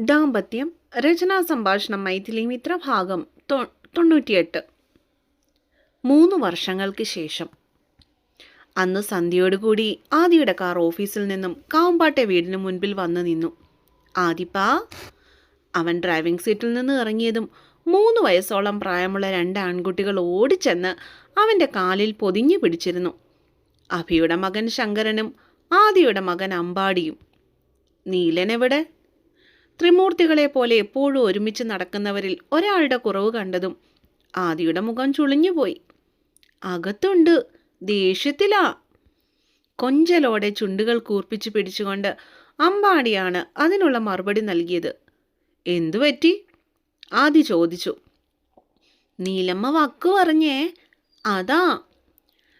ദാമ്പത്യം രചനാ സംഭാഷണം മൈഥിലി മിത്ര ഭാഗം തൊണ്ണൂറ്റിയെട്ട്. മൂന്ന് വർഷങ്ങൾക്ക് ശേഷം. അന്ന് സന്ധ്യയോടുകൂടി ആദിയുടെ കാർ ഓഫീസിൽ നിന്നും കാവുമ്പാട്ടെ വീടിന് മുൻപിൽ വന്നു നിന്നു. ആദിപ്പാ അവൻ ഡ്രൈവിംഗ് സീറ്റിൽ നിന്ന് ഇറങ്ങിയതും മൂന്ന് വയസ്സോളം പ്രായമുള്ള രണ്ട് ആൺകുട്ടികൾ ഓടിച്ചെന്ന് അവന്റെ കാലിൽ പൊതിഞ്ഞു പിടിച്ചിരുന്നു. അഭിയുടെ മകൻ ശങ്കരനും ആദിയുടെ മകൻ അമ്പാടിയും. നീലനെവിടെ ത്രിമൂർത്തികളെ പോലെ എപ്പോഴും ഒരുമിച്ച് നടക്കുന്നവരിൽ ഒരാളുടെ കുറവ് കണ്ടതും ആദിയുടെ മുഖം ചുളിഞ്ഞുപോയി. അകത്തുണ്ട് ദേഷ്യത്തിലാ. കൊഞ്ചലോടെ ചുണ്ടുകൾ കൂർപ്പിച്ച് പിടിച്ചുകൊണ്ട് അമ്പാടിയാണ് അതിനുള്ള മറുപടി നൽകിയത്. എന്തു പറ്റി? ആദി ചോദിച്ചു. നീലമ്മ വക്കു പറഞ്ഞേ അതാ.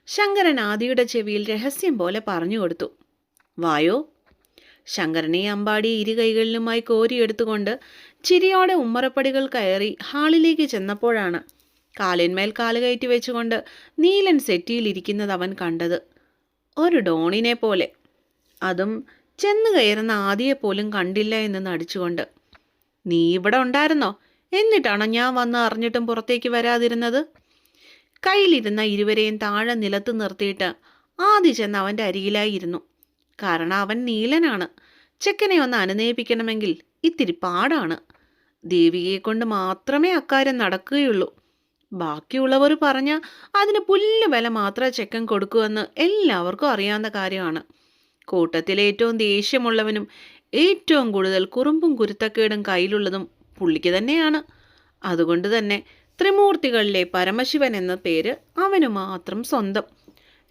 ശങ്കരൻ ആദിയുടെ ചെവിയിൽ രഹസ്യം പോലെ പറഞ്ഞു കൊടുത്തു. വായോ ശങ്കരനെ അമ്പാടി ഇരു കൈകളിലുമായി കോരിയെടുത്തുകൊണ്ട് ചിരിയോടെ ഉമ്മറപ്പടികൾ കയറി ഹാളിലേക്ക് ചെന്നപ്പോഴാണ് കാലിന്മേൽ കാൽ കയറ്റി വെച്ചുകൊണ്ട് നീലൻ സെറ്റിയിലിരിക്കുന്നത് അവൻ കണ്ടത്. ഒരു ഡോണിനെ പോലെ. അതും ചെന്ന് കയറുന്ന ആദിയെ പോലും കണ്ടില്ല എന്ന് നടിച്ചുകൊണ്ട്. നീ ഇവിടെ ഉണ്ടായിരുന്നോ? എന്നിട്ടാണോ ഞാൻ വന്ന് അറിഞ്ഞിട്ടും പുറത്തേക്ക് വരാതിരുന്നത്? കയ്യിലിരുന്ന ഇരുവരെയും താഴെ നിലത്ത് നിർത്തിയിട്ട് ആദി ചെന്ന് അവന്റെ അരികിലായിരുന്നു. കാരണം അവൻ നീലനാണ്. ചെക്കനെ ഒന്ന് അനുനയിപ്പിക്കണമെങ്കിൽ ഇത്തിരി പാടാണ്. ദേവിയെ കൊണ്ട് മാത്രമേ അക്കാര്യം നടക്കുകയുള്ളൂ. ബാക്കിയുള്ളവർ പറഞ്ഞ അതിന് പുല്ല് വില മാത്രമേ ചെക്കൻ കൊടുക്കുമെന്ന് എല്ലാവർക്കും അറിയാവുന്ന കാര്യമാണ്. കൂട്ടത്തിലെ ഏറ്റവും ദേഷ്യമുള്ളവനും ഏറ്റവും കൂടുതൽ കുറുമ്പും കുരുത്തക്കേടും കയ്യിലുള്ളതും പുള്ളിക്ക് തന്നെയാണ്. അതുകൊണ്ട് തന്നെ ത്രിമൂർത്തികളിലെ പരമശിവൻ എന്ന പേര് അവന് മാത്രം സ്വന്തം.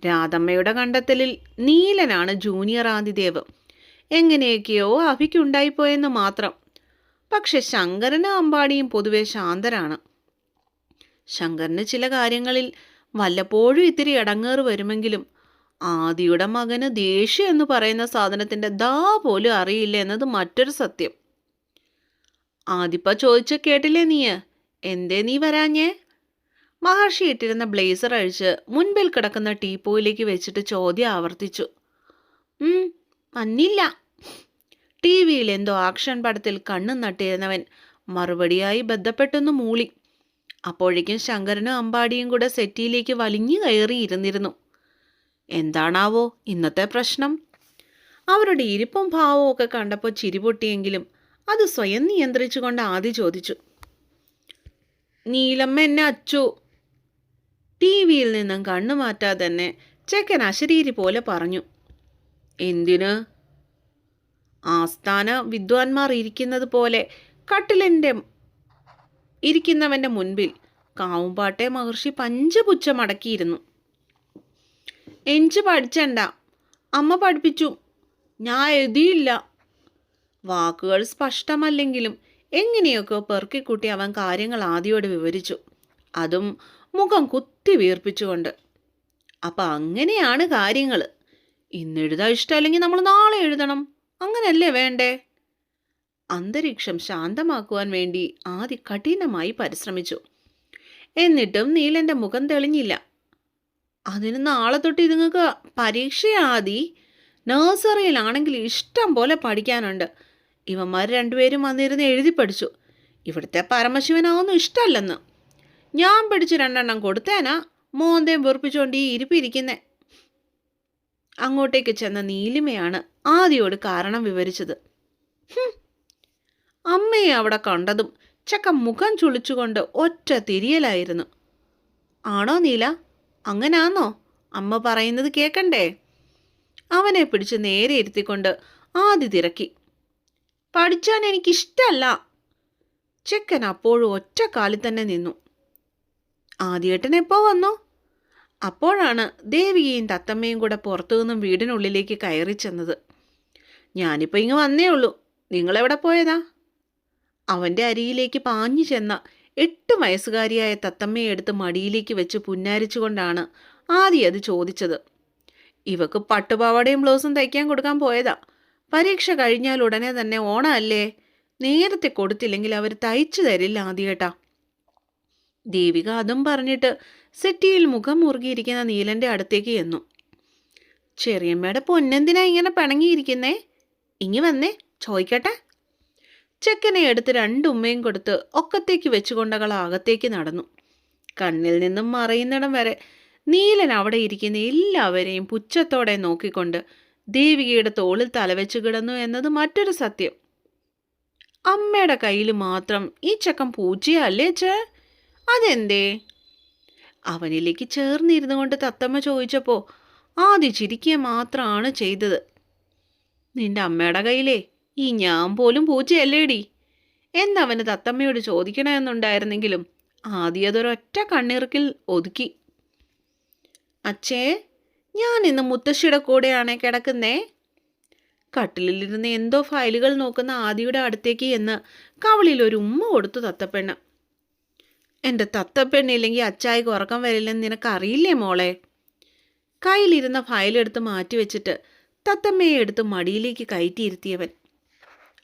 രാധമ്മയുടെ കണ്ടെത്തലിൽ നീലനാണ് ജൂനിയർ ആദിദേവ് എങ്ങനെയൊക്കെയോ അഭിക്കുണ്ടായിപ്പോയെന്ന് മാത്രം. പക്ഷെ ശങ്കരന് അമ്പാടിയും പൊതുവെ ശാന്തരാണ്. ശങ്കരന് ചില കാര്യങ്ങളിൽ വല്ലപ്പോഴും ഇത്തിരി ഇടങ്ങേറ് വരുമെങ്കിലും ആദിയുടെ മകന് ദേഷ്യം എന്ന് പറയുന്ന സാധനത്തിന്റെ ദാ പോലും അറിയില്ല എന്നത് മറ്റൊരു സത്യം. ആദിപ്പ ചോദിച്ച കേട്ടില്ലേ നീയ്? എന്തേ നീ വരാഞ്ഞേ? മഹർഷി ഇട്ടിരുന്ന ബ്ലേസർ അഴിച്ച് മുൻപിൽ കിടക്കുന്ന ടീപ്പോയിലേക്ക് വെച്ചിട്ട് ചോദ്യം ആവർത്തിച്ചു. വന്നില്ല ടി വിയിൽ എന്തോ ആക്ഷൻ പടത്തിൽ കണ്ണു നട്ടിരുന്നവൻ മറുപടിയായി ബന്ധപ്പെട്ടൊന്ന് മൂളി. അപ്പോഴേക്കും ശങ്കരനും അമ്പാടിയും കൂടെ സെറ്റിയിലേക്ക് വലിഞ്ഞു കയറിയിരുന്നിരുന്നു. എന്താണാവോ ഇന്നത്തെ പ്രശ്നം? അവരുടെ ഇരിപ്പും ഭാവവും ഒക്കെ കണ്ടപ്പോൾ ചിരിപൊട്ടിയെങ്കിലും അത് സ്വയം നിയന്ത്രിച്ചുകൊണ്ട് ആദ്യ ചോദിച്ചു. നീലമ്മ എന്നെ അച്ചു. ടി വിയിൽ നിന്നും കണ്ണു മാറ്റാതെ തന്നെ ചെക്കൻ അശരീരി പോലെ പറഞ്ഞു. എന്തിന്? ആസ്ഥാന വിദ്വാൻമാർ ഇരിക്കുന്നത് പോലെ കട്ടിലിന്റെ ഇരിക്കുന്നവന്റെ മുൻപിൽ കാവുംപാട്ടെ മഹർഷി പഞ്ചപുച്ഛം അടക്കിയിരുന്നു. എഞ്ച് പഠിച്ചണ്ട. അമ്മ പഠിപ്പിച്ചു. ഞാൻ എഴുതിയില്ല. വാക്കുകൾ സ്പഷ്ടമല്ലെങ്കിലും എങ്ങനെയൊക്കെ പെറുക്കിക്കൂട്ടി അവൻ കാര്യങ്ങൾ ആദ്യോട് വിവരിച്ചു. അതും മുഖം കുത്തി വീർപ്പിച്ചുകൊണ്ട്. അപ്പം അങ്ങനെയാണ് കാര്യങ്ങൾ. ഇന്ന് എഴുതാൻ ഇഷ്ടമല്ലെങ്കിൽ നമ്മൾ നാളെ എഴുതണം. അങ്ങനല്ലേ വേണ്ടേ? അന്തരീക്ഷം ശാന്തമാക്കുവാൻ വേണ്ടി ആദി കഠിനമായി പരിശ്രമിച്ചു. എന്നിട്ടും നീലന്റെ മുഖം തെളിഞ്ഞില്ല. അതിന് നാളെ തൊട്ട് ഇതുങ്ങൾക്ക് പരീക്ഷയാദി നഴ്സറിയിലാണെങ്കിൽ ഇഷ്ടം പോലെ പഠിക്കാനുണ്ട്. ഇവന്മാർ രണ്ടുപേരും വന്നിരുന്ന് എഴുതി പഠിച്ചു. ഇവിടുത്തെ പരമശിവനാവൊന്നും ഇഷ്ടമല്ലെന്ന്. ഞാൻ പിടിച്ച് രണ്ടെണ്ണം കൊടുത്തേനാ. മോന്തയും വെറുപ്പിച്ചുകൊണ്ട് ഈ ഇരിപ്പിരിക്കുന്നേ അങ്ങോട്ടേക്ക് ചെന്ന നീലിമയാണ് ആദിയോട് കാരണം വിവരിച്ചത്. അമ്മയെ അവിടെ കണ്ടതും ചക്ക മുഖം ചുളിച്ചുകൊണ്ട് ഒറ്റ തിരിയലായിരുന്നു. ആണോ നീല? അങ്ങനാന്നോ? അമ്മ പറയുന്നത് കേക്കണ്ടേ? അവനെ പിടിച്ച് നേരെ ഇരുത്തിക്കൊണ്ട് ആദ്യ തിരക്കി. പഠിച്ചാൻ എനിക്കിഷ്ടല്ല. ചെക്കൻ അപ്പോഴും ഒറ്റ കാലിൽ തന്നെ നിന്നു. ആദ്യേട്ടൻ എപ്പോൾ വന്നു? അപ്പോഴാണ് ദേവികയും തത്തമ്മയും കൂടെ പുറത്തു നിന്നും വീടിനുള്ളിലേക്ക് കയറി ചെന്നത്. ഞാനിപ്പോൾ ഇങ്ങ് വന്നേ ഉള്ളൂ. നിങ്ങളെവിടെ പോയതാ? അവന്റെ അരിയിലേക്ക് പാഞ്ഞു ചെന്ന എട്ട് വയസ്സുകാരിയായ തത്തമ്മയെ എടുത്ത് മടിയിലേക്ക് വെച്ച് പുന്നാരിച്ചുകൊണ്ടാണ് ആദ്യം അത് ചോദിച്ചത്. ഇവക്ക് പട്ടുപാവാടയും ബ്ലൗസും തയ്ക്കാൻ കൊടുക്കാൻ പോയതാ. പരീക്ഷ കഴിഞ്ഞാൽ ഉടനെ തന്നെ ഓണമല്ലേ? നേരത്തെ കൊടുത്തില്ലെങ്കിൽ അവർ തയ്ച്ചു തരില്ല ആദ്യേട്ടാ. ദേവിക അതും പറഞ്ഞിട്ട് സെറ്റിയിൽ മുഖം മുറുകിയിരിക്കുന്ന നീലന്റെ അടുത്തേക്ക് ചെന്നു. ചെറിയമ്മയുടെ പൊന്നെന്തിനാ ഇങ്ങനെ പിണങ്ങിയിരിക്കുന്നേ? ഇങ്ങി വന്നേ ചോദിക്കട്ടെ? ചെക്കനെ എടുത്ത് രണ്ടുമ്മയും കൊടുത്ത് ഒക്കത്തേക്ക് വെച്ചുകൊണ്ടകൾ അകത്തേക്ക് നടന്നു. കണ്ണിൽ നിന്നും മറയുന്നിടം വരെ നീലൻ അവിടെ ഇരിക്കുന്ന എല്ലാവരെയും പുച്ഛത്തോടെ നോക്കിക്കൊണ്ട് ദേവികയുടെ തോളിൽ തലവെച്ച് കിടന്നു എന്നത് മറ്റൊരു സത്യം. അമ്മയുടെ കയ്യിൽ മാത്രം ഈ ചക്കം പൂച്ചയല്ലേ ചേ? അതെന്തേ? അവനിലേക്ക് ചേർന്നിരുന്നു കൊണ്ട് തത്തമ്മ ചോദിച്ചപ്പോൾ ആദ്യ ചിരിക്കുക മാത്രമാണ് ചെയ്തത്. നിന്റെ അമ്മയുടെ കയ്യിലേ ഈ ഞാൻ പോലും പൂച്ചയല്ലേടി? എന്നവന് തത്തമ്മയോട് ചോദിക്കണമെന്നുണ്ടായിരുന്നെങ്കിലും ആദ്യം അതൊരൊറ്റ കണ്ണീർക്കിൽ ഒതുക്കി. അച്ഛേ ഞാൻ ഇന്ന് മുത്തശ്ശിയുടെ കൂടെയാണേ കിടക്കുന്നേ? കട്ടിലിരുന്ന് എന്തോ ഫയലുകൾ നോക്കുന്ന ആദിയുടെ അടുത്തേക്ക് എന്ന് കവളിൽ ഒരു ഉമ്മ കൊടുത്തു തത്തപ്പെണ്ണ്. എന്റെ തത്തപ്പെണ്ണില്ലെങ്കിൽ അച്ചായിക്ക് ഉറക്കം വരില്ലെന്ന് നിനക്കറിയില്ലേ മോളെ? കയ്യിലിരുന്ന ഫയലെടുത്ത് മാറ്റി വെച്ചിട്ട് തത്തമ്മയെ എടുത്ത് മടിയിലേക്ക് കയറ്റിയിരുത്തിയവൻ.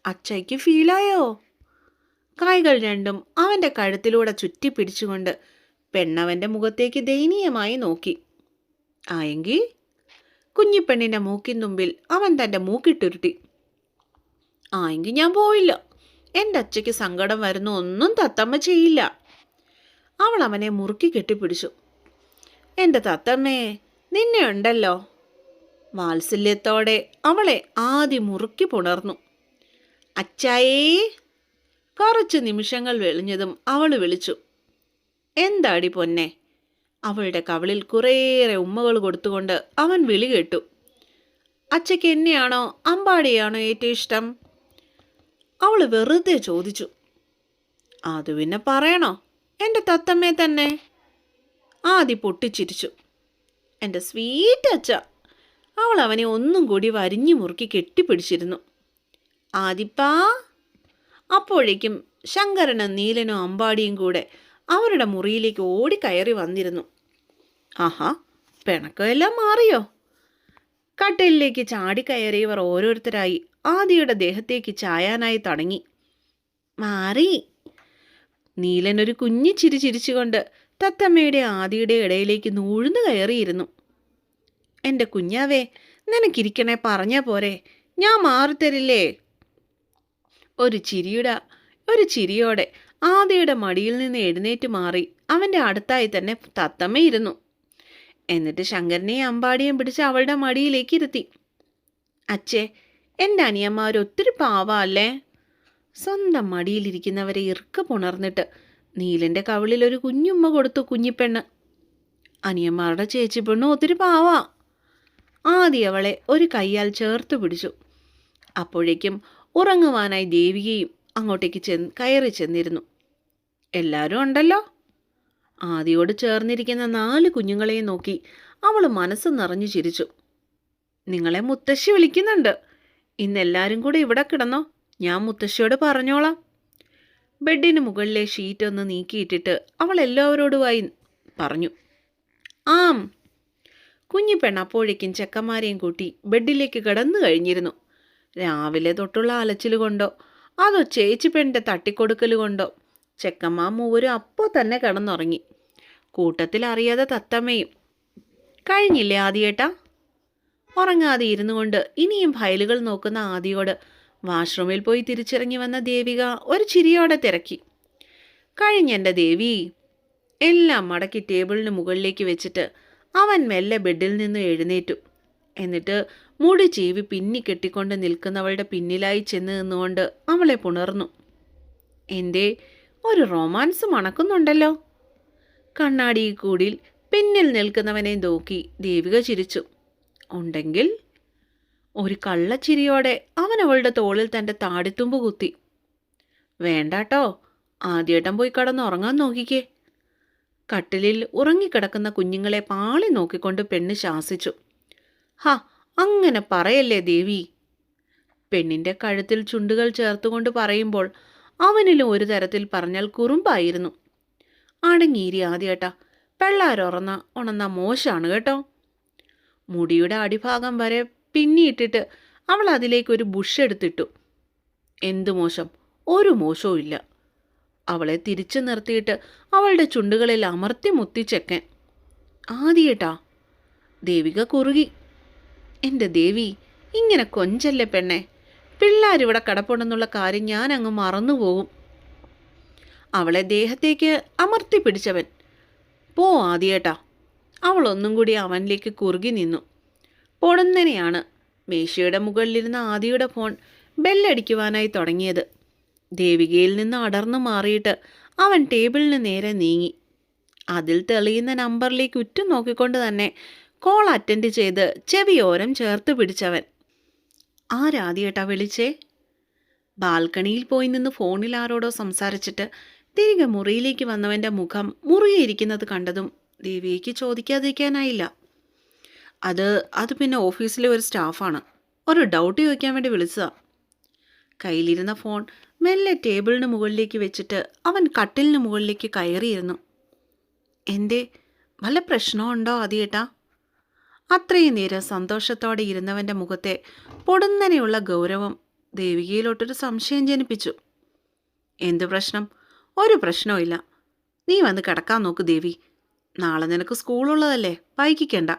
അച്ചയ്ക്ക് ഫീലായോ കൈകൾ രണ്ടും അവന്റെ കഴുത്തിലൂടെ ചുറ്റി പിടിച്ചുകൊണ്ട് പെണ്ണവന്റെ മുഖത്തേക്ക് ദയനീയമായി നോക്കി. ആയെങ്കിൽ കുഞ്ഞിപ്പെണ്ണിന്റെ മൂക്കിൻ തുമ്പിൽ അവൻ തന്റെ മൂക്കിട്ടുരുട്ടി. ആയെങ്കിൽ ഞാൻ പോയില്ല എന്റെ അച്ഛയ്ക്ക് സങ്കടം വരുന്ന ഒന്നും തത്തമ്മ ചെയ്യില്ല. അവൾ അവനെ മുറുക്കി കെട്ടിപ്പിടിച്ചു. എന്റെ തത്തമ്മേ നിന്നെ ഉണ്ടല്ലോ. വാത്സല്യത്തോടെ അവളെ ആദ്യം മുറുക്കി പുണർന്നു. അച്ചായേ കുറച്ച് നിമിഷങ്ങൾ വെളിഞ്ഞതും അവൾ വിളിച്ചു. എന്താടി പൊന്നെ? അവളുടെ കവളിൽ കുറേയേറെ ഉമ്മകൾ കൊടുത്തുകൊണ്ട് അവൻ വിളി കേട്ടു. അച്ചയ്ക്ക് എന്നെയാണോ അമ്പാടിയാണോ ഏറ്റവും ഇഷ്ടം? അവൾ വെറുതെ ചോദിച്ചു. അത് പിന്നെ പറയണോ? എന്റെ തത്തമ്മേ തന്നെ. ആദി പൊട്ടിച്ചിരിച്ചു. എന്റെ സ്വീറ്റ് അച്ഛ അവൾ അവനെ ഒന്നും കൂടി വരിഞ്ഞു മുറുക്കി കെട്ടിപ്പിടിച്ചിരുന്നു. ആദിപ്പാ അപ്പോഴേക്കും ശങ്കരനും നീലനും അമ്പാടിയും കൂടെ അവരുടെ മുറിയിലേക്ക് ഓടി കയറി വന്നിരുന്നു. ആഹാ പിണക്കമെല്ലാം മാറിയോ? കട്ടിലിലേക്ക് ചാടിക്കയറിയവർ ഓരോരുത്തരായി ആദിയുടെ ദേഹത്തേക്ക് ചായാനായി തുടങ്ങി. മാറി. നീലൻ ഒരു കുഞ്ഞു ചിരി ചിരിച്ചുകൊണ്ട് തത്തമ്മയുടെ ആദിയുടെ ഇടയിലേക്ക് നൂഴ്ന്നു കയറിയിരുന്നു. എന്റെ കുഞ്ഞാവേ നിനക്കിരിക്കണേ പറഞ്ഞ പോരെ. ഞാൻ മാറിത്തരില്ലേ? ഒരു ചിരിയുടെ ഒരു ചിരിയോടെ ആദിയുടെ മടിയിൽ നിന്ന് എഴുന്നേറ്റ് മാറി അവന്റെ അടുത്തായി തന്നെ തത്തമ്മയിരുന്നു എന്നിട്ട് ശങ്കരനെയും അമ്പാടിയും പിടിച്ച് അവളുടെ മടിയിലേക്ക് ഇരുത്തി. അച്ഛേ എന്റെ അനിയന്മാർ ഒത്തിരി പാവല്ലേ സ്വന്തം മടിയിലിരിക്കുന്നവരെ ഇറുക്ക പുണർന്നിട്ട് നീലന്റെ കവിളിൽ ഒരു കുഞ്ഞുമ്മ കൊടുത്തു കുഞ്ഞിപ്പെണ്ണ്. അനിയന്മാരുടെ ചേച്ചി പെണ്ണ് ഒത്തിരി പാവാ. ആദ്യം അവളെ ഒരു കൈയാൽ ചേർത്ത് പിടിച്ചു. അപ്പോഴേക്കും ഉറങ്ങുവാനായി ദേവികയും അങ്ങോട്ടേക്ക് ചെന്ന് കയറി ചെന്നിരുന്നു. എല്ലാവരും ഉണ്ടല്ലോ? ആദിയോട് ചേർന്നിരിക്കുന്ന നാല് കുഞ്ഞുങ്ങളെയും നോക്കി അവൾ മനസ്സ് നിറഞ്ഞു ചിരിച്ചു. നിങ്ങളെ മുത്തശ്ശി വിളിക്കുന്നുണ്ട്. ഇന്നെല്ലാവരും കൂടെ ഇവിടെ കിടന്നോ. ഞാൻ മുത്തശ്ശിയോട് പറഞ്ഞോളാം. ബെഡിന് മുകളിലെ ഷീറ്റ് ഒന്ന് നീക്കിയിട്ടിട്ട് അവൾ എല്ലാവരോടുമായി പറഞ്ഞു. ആം. കുഞ്ഞു പെണ്ണപ്പോഴേക്കും ചെക്കന്മാരെയും കൂട്ടി ബെഡിലേക്ക് കടന്നു കഴിഞ്ഞിരുന്നു. രാവിലെ തൊട്ടുള്ള അലച്ചിൽ കൊണ്ടോ അതോ ചേച്ചി പെണ്ണിന്റെ തട്ടിക്കൊടുക്കൽ കൊണ്ടോ ചെക്കന്മാർ മൂവരും അപ്പോൾ തന്നെ കിടന്നുറങ്ങി. കൂട്ടത്തിൽ അറിയാതെ തത്തമ്മയും കഴിഞ്ഞില്ലേ ആദ്യേട്ടാ? ഉറങ്ങാതെ ഇരുന്നു കൊണ്ട് ഇനിയും ഫയലുകൾ നോക്കുന്ന ആദിയോട് വാഷ്റൂമിൽ പോയി തിരിച്ചിറങ്ങി വന്ന ദേവിക ഒരു ചിരിയോടെ തിരക്കി. കഴിഞ്ഞെന്റെ ദേവി. എല്ലാം മടക്കി ടേബിളിന് മുകളിലേക്ക് വെച്ചിട്ട് അവൻ മെല്ലെ ബെഡിൽ നിന്ന് എഴുന്നേറ്റു. എന്നിട്ട് മുടി ചീവി പിന്നി കെട്ടിക്കൊണ്ട് നിൽക്കുന്നവളുടെ പിന്നിലായി ചെന്ന് നിന്നുകൊണ്ട് അവളെ പുണർന്നു. എന്റെ ഒരു റൊമാൻസ് മണക്കുന്നുണ്ടല്ലോ. കണ്ണാടി കൂടിൽ പിന്നിൽ നിൽക്കുന്നവനെ നോക്കി ദേവിക ചിരിച്ചു. ഉണ്ടെങ്കിൽ ഒരു കള്ളച്ചിരിയോടെ അവൻ അവളുടെ തോളിൽ തന്റെ താടിത്തുമ്പ് കുത്തി. വേണ്ടാട്ടോ ആദ്യേട്ടൻ പോയി കടന്നുറങ്ങാൻ നോക്കിക്കേ. കട്ടിലിൽ ഉറങ്ങിക്കിടക്കുന്ന കുഞ്ഞുങ്ങളെ പാളി നോക്കിക്കൊണ്ട് പെണ്ണ് ശാസിച്ചു. ഹ അങ്ങനെ പറയല്ലേ ദേവി? പെണ്ണിന്റെ കഴുത്തിൽ ചുണ്ടുകൾ ചേർത്തുകൊണ്ട് പറയുമ്പോൾ അവനിലും ഒരു തരത്തിൽ പറഞ്ഞാൽ കുറുമ്പായിരുന്നു. അടങ്ങിയിരി ആദ്യേട്ടാ പെള്ളാരുറന്ന ഉണന്ന മോശമാണ് കേട്ടോ. മുടിയുടെ അടിഭാഗം വരെ പിന്നിയിട്ടിട്ട് അവൾ അതിലേക്ക് ഒരു ബുഷ് എടുത്തിട്ടു. എന്തു മോശം? ഒരു മോശവും ഇല്ല. അവളെ തിരിച്ചു നിർത്തിയിട്ട് അവളുടെ ചുണ്ടുകളിൽ അമർത്തി മുത്തിച്ചെക്കൻ ആദ്യേട്ടാ. ദേവിക കുറുകി. എന്റെ ദേവി ഇങ്ങനെ കൊഞ്ചല്ലേ പെണ്ണെ? പിള്ളേരിവിടെ കടപ്പുണ്ടെന്നുള്ള കാര്യം ഞാൻ അങ്ങ് മറന്നുപോകും. അവളെ ദേഹത്തേക്ക് അമർത്തി പിടിച്ചവൻ. പോ ആദ്യേട്ടാ. അവളൊന്നും കൂടി അവനിലേക്ക് കുറുകി നിന്നു. പൊടുന്നനെയാണ്. മേശയുടെ മുകളിലിരുന്ന ആദിയുടെ ഫോൺ ബെല്ലടിക്കുവാനായി തുടങ്ങിയത്. ദേവികയിൽ നിന്ന് അടർന്നു മാറിയിട്ട് അവൻ ടേബിളിന് നേരെ നീങ്ങി. അതിൽ തെളിയുന്ന നമ്പറിലേക്ക് ഉറ്റു നോക്കിക്കൊണ്ട് തന്നെ കോൾ അറ്റൻഡ് ചെയ്ത് ചെവിയോരം ചേർത്ത് പിടിച്ചവൻ. ആരാദ്യേട്ടാ വിളിച്ചേ? ബാൽക്കണിയിൽ പോയി നിന്ന് ഫോണിൽ ആരോടോ സംസാരിച്ചിട്ട് തിരികെ മുറിയിലേക്ക് വന്നവന്റെ മുഖം മുറിയിരിക്കുന്നത് കണ്ടതും ദേവിയേക്ക് ചോദിക്കാതിരിക്കാനായില്ല. അത് അത് പിന്നെ ഓഫീസിലെ ഒരു സ്റ്റാഫാണ്. ഒരു ഡൗട്ട് ചോദിക്കാൻ വേണ്ടി വിളിച്ചതാ. കയ്യിലിരുന്ന ഫോൺ മെല്ലെ ടേബിളിന് മുകളിലേക്ക് വെച്ചിട്ട് അവൻ കട്ടിലിന് മുകളിലേക്ക് കയറിയിരുന്നു. എന്തേ വല്ല പ്രശ്നമുണ്ടോ അതിയേട്ടാ അത്രയും നേരം സന്തോഷത്തോടെ ഇരുന്നവന്റെ മുഖത്തെ പൊടുന്നനെയുള്ള ഗൗരവം ദേവികയിലോട്ടൊരു സംശയം ജനിപ്പിച്ചു. എന്ത് പ്രശ്നം? ഒരു പ്രശ്നവും നീ വന്ന് കിടക്കാൻ നോക്ക് ദേവി. നാളെ നിനക്ക് സ്കൂളുള്ളതല്ലേ വൈകിക്കണ്ട.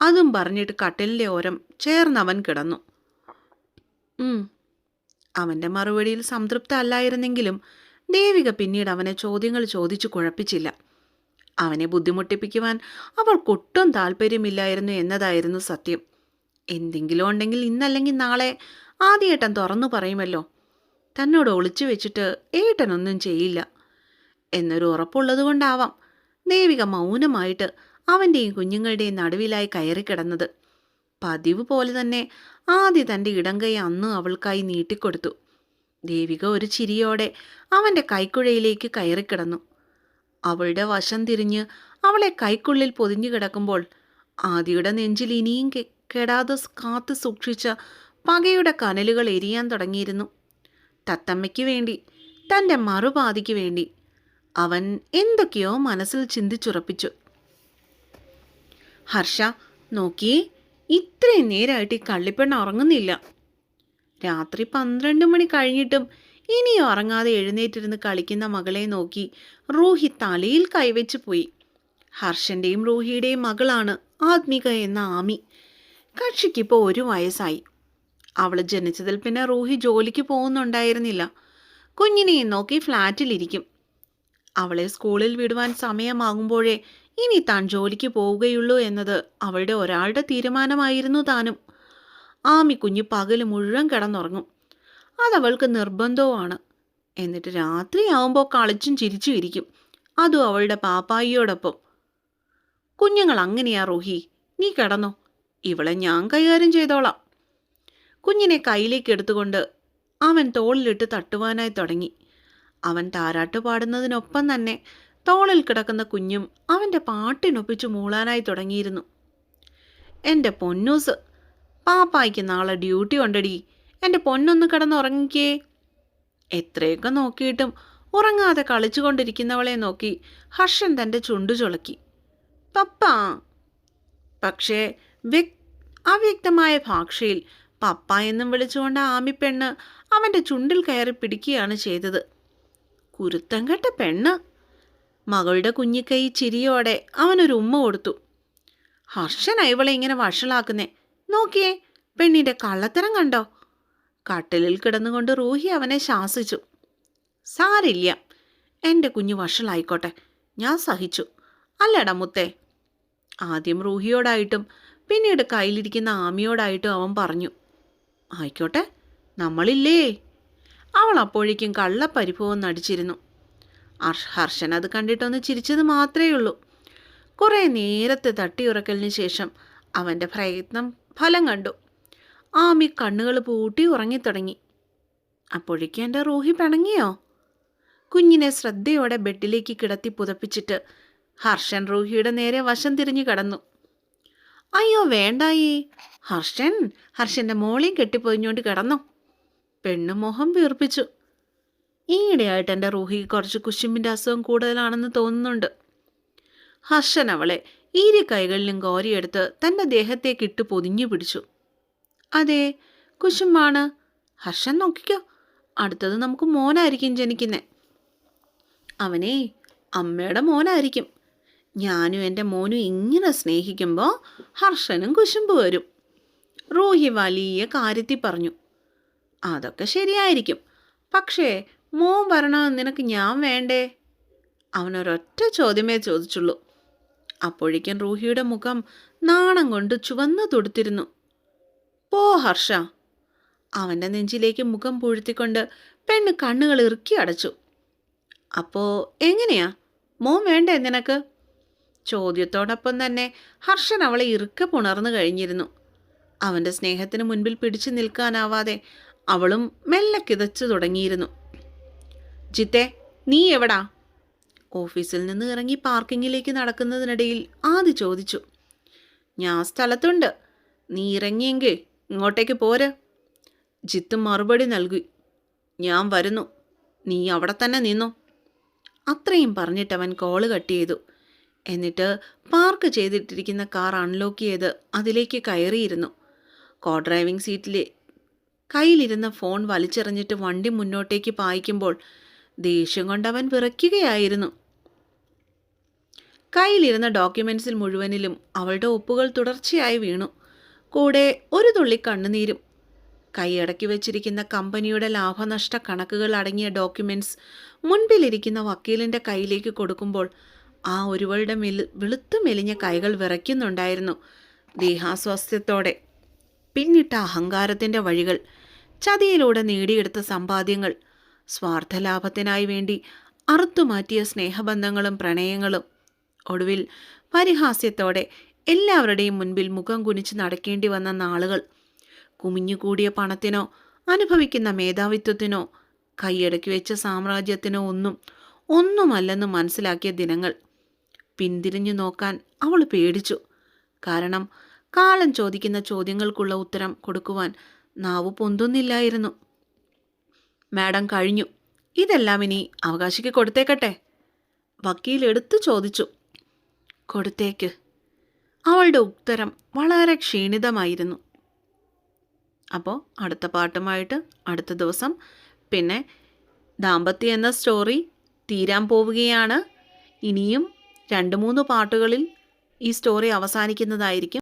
അതും പറഞ്ഞിട്ട് കട്ടിലിന്റെ ഓരം ചേർന്നവൻ കിടന്നു. അവന്റെ മറുപടിയിൽ സംതൃപ്ത അല്ലായിരുന്നെങ്കിലും ദേവിക പിന്നീട് അവനെ ചോദ്യങ്ങൾ ചോദിച്ചു കുഴപ്പിച്ചില്ല. അവനെ ബുദ്ധിമുട്ടിപ്പിക്കുവാൻ അവൾക്കൊട്ടും താല്പര്യമില്ലായിരുന്നു എന്നതായിരുന്നു സത്യം. എന്തെങ്കിലും ഉണ്ടെങ്കിൽ ഇന്നല്ലെങ്കിൽ നാളെ ആദ്യേട്ടൻ തുറന്നു പറയുമല്ലോ. തന്നോട് ഒളിച്ചു വെച്ചിട്ട് ഏട്ടനൊന്നും ചെയ്യില്ല. എന്നൊരു ഉറപ്പുള്ളതുകൊണ്ടാവാം ദേവിക മൗനമായിട്ട് അവന്റെയും കുഞ്ഞുങ്ങളുടെയും നടുവിലായി കയറിക്കിടന്നത് പതിവ് പോലെ തന്നെ ആദ്യ തന്റെ ഇടങ്കൈ അന്ന് അവൾക്കായി നീട്ടിക്കൊടുത്തു. ദേവിക ഒരു ചിരിയോടെ അവന്റെ കൈക്കുഴയിലേക്ക് കയറിക്കിടന്നു അവളുടെ വശം തിരിഞ്ഞ് അവളെ കൈക്കുള്ളിൽ പൊതിഞ്ഞു കിടക്കുമ്പോൾ ആദിയുടെ നെഞ്ചിൽ ഇനിയും കെടാതെ കാത്തു സൂക്ഷിച്ച പകയുടെ കനലുകൾ എരിയാൻ തുടങ്ങിയിരുന്നു. തത്തമ്മയ്ക്ക് വേണ്ടി തന്റെ മറുപാതിക്ക് വേണ്ടി അവൻ എന്തൊക്കെയോ മനസ്സിൽ ചിന്തിച്ചുറപ്പിച്ചു. ഹർഷ നോക്കിയേ ഇത്രയും നേരമായിട്ട് ഈ കള്ളിപ്പെണ്ണ ഉറങ്ങുന്നില്ല. രാത്രി പന്ത്രണ്ട് മണി കഴിഞ്ഞിട്ടും ഇനിയും ഉറങ്ങാതെ എഴുന്നേറ്റിരുന്ന് കളിക്കുന്ന മകളെ നോക്കി റൂഹി തലയിൽ കൈവച്ച് പോയി. ഹർഷന്റെയും റൂഹിയുടെയും മകളാണ് ആത്മിക എന്ന ആമി. കക്ഷിക്കിപ്പോൾ ഒരു വയസ്സായി. അവൾ ജനിച്ചതിൽ പിന്നെ റൂഹി ജോലിക്ക് പോകുന്നുണ്ടായിരുന്നില്ല. കുഞ്ഞിനെയും നോക്കി ഫ്ലാറ്റിലിരിക്കും. അവളെ സ്കൂളിൽ വിടുവാൻ സമയമാകുമ്പോഴേ ഇനി താൻ ജോലിക്ക് പോവുകയുള്ളൂ എന്നത് അവളുടെ ഒരാളുടെ തീരുമാനമായിരുന്നു താനും. ആമി കുഞ്ഞ് പകൽ മുഴുവൻ കിടന്നുറങ്ങും. അതവൾക്ക് നിർബന്ധവുമാണ്. എന്നിട്ട് രാത്രിയാവുമ്പോൾ കളിച്ചും ചിരിച്ചും ഇരിക്കും. അതും അവളുടെ പാപ്പായിയോടൊപ്പം. കുഞ്ഞുങ്ങൾ അങ്ങനെയാ റോഹി നീ കിടന്നോ. ഇവളെ ഞാൻ കൈകാര്യം ചെയ്തോളാം. കുഞ്ഞിനെ കയ്യിലേക്ക് എടുത്തുകൊണ്ട് അവൻ തോളിലിട്ട് തട്ടുവാനായി തുടങ്ങി. അവൻ താരാട്ട് പാടുന്നതിനൊപ്പം തന്നെ തോളിൽ കിടക്കുന്ന കുഞ്ഞും അവന്റെ പാട്ടിനൊപ്പിച്ച് മൂളാനായി തുടങ്ങിയിരുന്നു. എന്റെ പൊന്നൂസ് പാപ്പായ്ക്ക് നാളെ ഡ്യൂട്ടി ഉണ്ടടി. എന്റെ പൊന്നൊന്ന് കിടന്നുറങ്ങിക്കേ. എത്രയൊക്കെ നോക്കിയിട്ടും ഉറങ്ങാതെ കളിച്ചുകൊണ്ടിരിക്കുന്നവളെ നോക്കി ഹർഷൻ തന്റെ ചുണ്ടു ചുളക്കി. പപ്പാ. പക്ഷേ വ്യക് അവ്യക്തമായ ഭാഷയിൽ പപ്പ എന്നും വിളിച്ചുകൊണ്ട് ആമിപ്പെണ്ണ് അവന്റെ ചുണ്ടിൽ കയറി പിടിക്കുകയാണ് ചെയ്തത്. കുരുത്തം കെട്ട പെണ്ണ്. മകളുടെ കുഞ്ഞിക്കൈ ചിരിയോടെ അവനൊരു ഉമ്മ കൊടുത്തു. ഹർഷന ഇവളെ ഇങ്ങനെ വഷളാക്കുന്നേ. നോക്കിയേ പെണ്ണിന്റെ കള്ളത്തരം കണ്ടോ? കട്ടിലിൽ കിടന്നുകൊണ്ട് റൂഹി അവനെ ശാസിച്ചു. സാരില്ല എന്റെ കുഞ്ഞു വഷളായിക്കോട്ടെ ഞാൻ സഹിച്ചു. അല്ലടാ മുത്തേ. ആദ്യം റൂഹിയോടായിട്ടും പിന്നീട് കയ്യിലിരിക്കുന്ന ആമിയോടായിട്ടും അവൻ പറഞ്ഞു. ആയിക്കോട്ടെ നമ്മളില്ലേ? അവൾ അപ്പോഴേക്കും കള്ളപ്പരിഭവം നടിച്ചിരുന്നു. ഹർഷ- ഹർഷൻ അത് കണ്ടിട്ടൊന്ന് ചിരിച്ചത് മാത്രമേ ഉള്ളൂ. കുറേ നേരത്തെ തട്ടിയുറക്കലിന് ശേഷം അവന്റെ പ്രയത്നം ഫലം കണ്ടു. ആമി കണ്ണുകൾ പൂട്ടി ഉറങ്ങിത്തുടങ്ങി. അപ്പോഴേക്കും എന്റെ റൂഹി പിണങ്ങിയോ? കുഞ്ഞിനെ ശ്രദ്ധയോടെ ബെഡിലേക്ക് കിടത്തി പുതപ്പിച്ചിട്ട് ഹർഷൻ റൂഹിയുടെ നേരെ വശം തിരിഞ്ഞു കടന്നു. അയ്യോ വേണ്ടായി. ഹർഷൻ ഹർഷന്റെ മോളെയും കെട്ടിപ്പൊതിഞ്ഞുകൊണ്ട് കിടന്നു. പെണ്ണ് മുഖം വീർപ്പിച്ചു. ഈയിടെയായിട്ട് എന്റെ റൂഹിക്ക് കുറച്ച് കുശുമ്പിന്റെ അസുഖം കൂടുതലാണെന്ന് തോന്നുന്നുണ്ട്. ഹർഷൻ അവളെ ഇരു കൈകളിലും കോരിയെടുത്ത് തന്റെ ദേഹത്തേക്ക് ഇട്ട് പൊതിഞ്ഞു പിടിച്ചു. അതെ കുശുമ്പാണ്. ഹർഷൻ നോക്കിക്കോ. അടുത്തത് നമുക്ക് മോനായിരിക്കും ജനിക്കുന്നേ. അവനെ അമ്മയുടെ മോനായിരിക്കും. ഞാനും എന്റെ മോനും ഇങ്ങനെ സ്നേഹിക്കുമ്പോൾ ഹർഷനും കുശുമ്പ് വരും. റൂഹി വലിയ കാര്യത്തിൽ പറഞ്ഞു. അതൊക്കെ ശരിയായിരിക്കും. പക്ഷേ മോൻ വരണമെന്ന് നിനക്ക് ഞാൻ വേണ്ടേ? അവനൊരൊറ്റ ചോദ്യമേ ചോദിച്ചുള്ളൂ. അപ്പോഴേക്കും റൂഹിയുടെ മുഖം നാണം കൊണ്ട് ചുവന്നു തുടുത്തിരുന്നു. പോ ഹർഷ. അവന്റെ നെഞ്ചിലേക്ക് മുഖം പൂഴ്ത്തിക്കൊണ്ട് പെണ്ണ് കണ്ണുകൾ ഇറുക്കി അടച്ചു. അപ്പോ എങ്ങനെയാ? മോൻ വേണ്ടേ നിനക്ക്? ചോദ്യത്തോടൊപ്പം തന്നെ ഹർഷൻ അവളെ ഇറുക്കെ പുണർന്നു കഴിഞ്ഞിരുന്നു. അവന്റെ സ്നേഹത്തിന് മുൻപിൽ പിടിച്ചു നിൽക്കാനാവാതെ അവളും മെല്ലെ കിതച്ചു തുടങ്ങിയിരുന്നു. ജിത്തെ നീ എവിടാ? ഓഫീസിൽ നിന്ന് ഇറങ്ങി പാർക്കിങ്ങിലേക്ക് നടക്കുന്നതിനിടയിൽ ആദ്യ ചോദിച്ചു. ഞാൻ സ്ഥലത്തുണ്ട്. നീ ഇറങ്ങിയെങ്കിൽ ഇങ്ങോട്ടേക്ക് പോര്. ജിത്ത് മറുപടി നൽകി. ഞാൻ വരുന്നു. നീ അവിടെ തന്നെ നിന്നു. അത്രയും പറഞ്ഞിട്ടവൻ കോൾ കട്ട് ചെയ്തു. എന്നിട്ട് പാർക്ക് ചെയ്തിട്ടിരിക്കുന്ന കാർ അൺലോക്ക് ചെയ്ത് അതിലേക്ക് കയറിയിരുന്നു. കോ ഡ്രൈവിംഗ് സീറ്റിലെ കയ്യിലിരുന്ന ഫോൺ വലിച്ചെറിഞ്ഞിട്ട് വണ്ടി മുന്നോട്ടേക്ക് പായിക്കുമ്പോൾ ദേഷ്യം കൊണ്ടവൻ വിറയ്ക്കുകയായിരുന്നു. കയ്യിലിരുന്ന ഡോക്യുമെൻസിൽ മുഴുവനിലും അവളുടെ ഒപ്പുകൾ തുടർച്ചയായി വീണു. കൂടെ ഒരു തുള്ളി കണ്ണുനീരും കൈയടക്കി വെച്ചിരിക്കുന്ന കമ്പനിയുടെ ലാഭനഷ്ട കണക്കുകൾ അടങ്ങിയ ഡോക്യുമെന്റ്സ് മുൻപിലിരിക്കുന്ന വക്കീലിന്റെ കയ്യിലേക്ക് കൊടുക്കുമ്പോൾ ആ ഒരുവളുടെ മെലു വെളുത്തു മെലിഞ്ഞ കൈകൾ വിറയ്ക്കുന്നുണ്ടായിരുന്നു. ദേഹാസ്വാസ്ഥ്യത്തോടെ പിന്നിട്ട അഹങ്കാരത്തിന്റെ വഴികൾ ചതിയിലൂടെ നേടിയെടുത്ത സമ്പാദ്യങ്ങൾ സ്വാർത്ഥലാഭത്തിനായി വേണ്ടി അറുത്തുമാറ്റിയ സ്നേഹബന്ധങ്ങളും പ്രണയങ്ങളും. ഒടുവിൽ പരിഹാസ്യത്തോടെ എല്ലാവരുടെയും മുൻപിൽ മുഖം കുനിച്ച് നടക്കേണ്ടി വന്ന നാളുകൾ. കുമിഞ്ഞുകൂടിയ പണത്തിനോ അനുഭവിക്കുന്ന മേധാവിത്വത്തിനോ കൈയടക്കി വെച്ച സാമ്രാജ്യത്തിനോ ഒന്നും ഒന്നുമല്ലെന്ന് മനസ്സിലാക്കിയ ദിനങ്ങൾ. പിന്തിരിഞ്ഞു നോക്കാൻ അവൾ പേടിച്ചു. കാരണം കാലം ചോദിക്കുന്ന ചോദ്യങ്ങൾക്കുള്ള ഉത്തരം കൊടുക്കുവാൻ നാവ് പൊന്തുന്നില്ലായിരുന്നു. മാഡം കഴിഞ്ഞു. ഇതെല്ലാം ഇനി അവകാശിക്ക് കൊടുത്തേക്കട്ടെ. വക്കീൽ എടുത്തു ചോദിച്ചു. കൊടുത്തേക്ക്. അവളുടെ ഉത്തരം വളരെ ക്ഷീണിതമായിരുന്നു. അപ്പോൾ അടുത്ത പാട്ടുമായിട്ട് അടുത്ത ദിവസം പിന്നെ ദാമ്പത്യം എന്ന സ്റ്റോറി തീരാൻ പോവുകയാണ്. ഇനിയും രണ്ട് മൂന്ന് പാട്ടുകളിൽ ഈ സ്റ്റോറി അവസാനിക്കുന്നതായിരിക്കും.